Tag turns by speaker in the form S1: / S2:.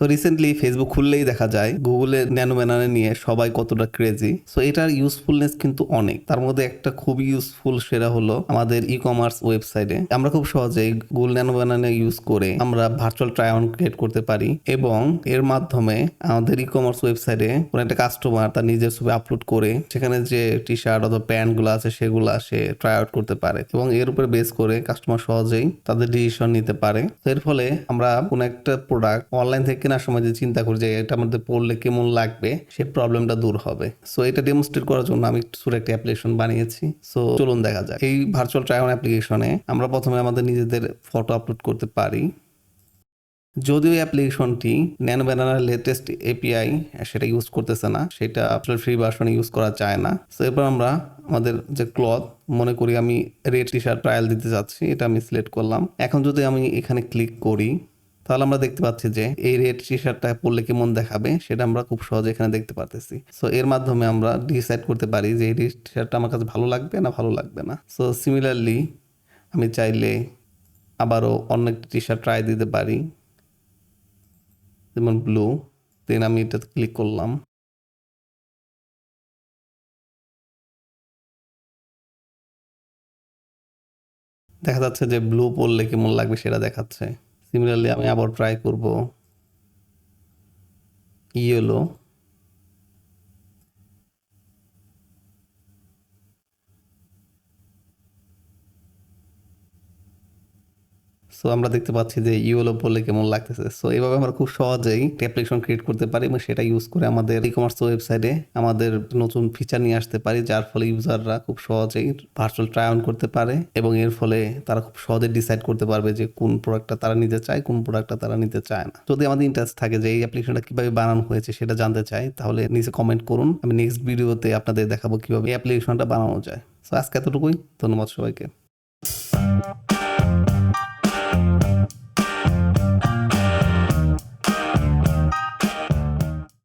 S1: So recently Facebook খুললেই দেখা যায় গুগলের ন্যানো ব্যানারে নিয়ে সবাই কতটা ক্রেজি সো এটার ইউজফুলনেস কিন্তু অনেক। তার মধ্যে একটা খুবই ইউজফুল সেটা হলো আমাদের ই কমার্স ওয়েবসাইটে আমরা খুব সহজেই গুগল ন্যানো ব্যানারে ইউজ করে আমরা ভার্চুয়াল ট্রাই অন ক্রিয়েট করতে পারি এবং এর মাধ্যমে আমাদের ই কমার্স ওয়েবসাইটে কোনো একটা কাস্টমার তার নিজের ছবি আপলোড করে সেখানে যে টি শার্ট অথবা প্যান্টগুলো আছে সেগুলো সে ট্রাই আউট করতে পারে এবং এর উপরে বেস করে কাস্টমার সহজেই তাদের ডিসিশন নিতে পারে। এর ফলে আমরা কোনো একটা প্রোডাক্ট অনলাইন থেকে কেনার সময় যে চিন্তা করি যে এটা আমাদের পড়লে কেমন লাগবে, সে প্রবলেমটা দূর হবে। সো এটা ডেমনস্ট্রেট করার জন্য আমি ছোট একটা অ্যাপ্লিকেশন বানিয়েছি। সো চলুন দেখা যাক। এই ভার্চুয়াল ট্রাই অ্যাপ্লিকেশনে আমরা প্রথমে আমাদের নিজেদের ফটো আপলোড করতে পারি। যদিও অ্যাপ্লিকেশনটি ন্যানো ব্যানানার লেটেস্ট এপিআই সেটা ইউজ করতেছে না, সেটা আসলে ফ্রি ভার্সনে ইউজ করা যায় না। তো এরপর আমরা আমাদের যে ক্লথ মনে করি আমি রেড টি শার্ট ট্রায়াল দিতে যাচ্ছি, এটা আমি সিলেক্ট করলাম। এখন যদি আমি এখানে ক্লিক করি তাহলে আমরা দেখতে পাচ্ছি যে এই রেড টি শার্টটা পরলে কেমন দেখাবে? সেটা আমরা খুব সহজে এখানে দেখতে পারতেছি। সো এর মাধ্যমে আমরা ডিসাইড করতে পারি যে এই রেড টি শার্টটা আমার কাছে ভালো লাগবে না ভালো লাগবে না। সো সিমিলারলি আমি চাইলে আবারও অন্য একটি টি শার্ট ট্রাই দিতে পারি। যেমন ব্লু দেন আমি এটাতে ক্লিক করলাম। দেখা যাচ্ছে যে ব্লু পরলে কেমন লাগবে সেটা দেখাচ্ছে। সিমিলারলি আমি আবার ট্রাই করব ইয়েলো সো আমরা দেখতে পাচ্ছি যে ইউএলও বললে কেমন লাগতেছে। সো এইভাবে আমরা খুব সহজেই অ্যাপ্লিকেশন ক্রিয়েট করতে পারি এবং সেটা ইউজ করে আমাদের ই কমার্স ওয়েবসাইটে আমাদের নতুন ফিচার নিয়ে আসতে পারি, যার ফলে ইউজাররা খুব সহজেই ভার্চুয়াল ট্রাই অন করতে পারে এবং এর ফলে তারা খুব সহজে ডিসাইড করতে পারবে যে কোন প্রোডাক্টটা তারা নিতে চায়, কোন প্রোডাক্টটা তারা নিতে চায় না। যদি আমাদের ইন্টারেস্ট থাকে যে এই অ্যাপ্লিকেশনটা কীভাবে বানানো হয়েছে সেটা জানতে চাই, তাহলে নিচে কমেন্ট করুন। আমি নেক্সট ভিডিওতে আপনাদের দেখাবো কীভাবে এই অ্যাপ্লিকেশনটা বানানো যায়। সো আজকে এতটুকুই। ধন্যবাদ সবাইকে।